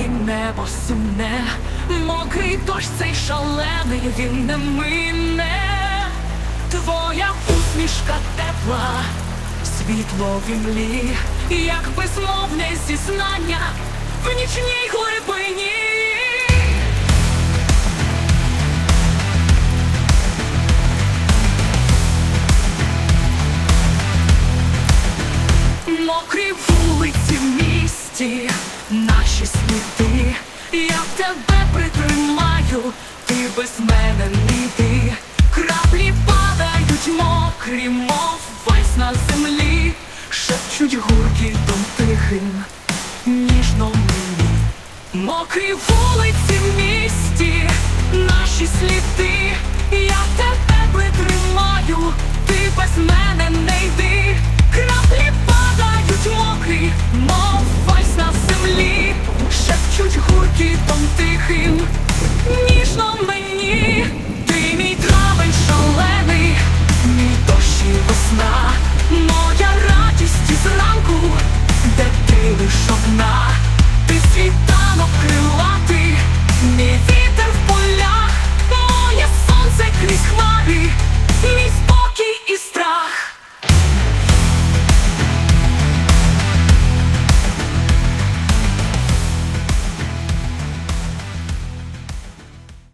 небо сумне, мокрий дощ цей шалений, він не мине. Твоя усмішка тепла, світло в імлі, як безмовне зізнання в нічній місті, наші сліди, я тебе притримаю, ти без мене не. Краплі падають мокрі, мов весь на землі, шепчуть гуркітом тихим, ніжно мені. Мокрі вулиці в місті, наші сліди, гуркітом тихим, ніжно мені, ти мій травень шалений, мій дощ і весна,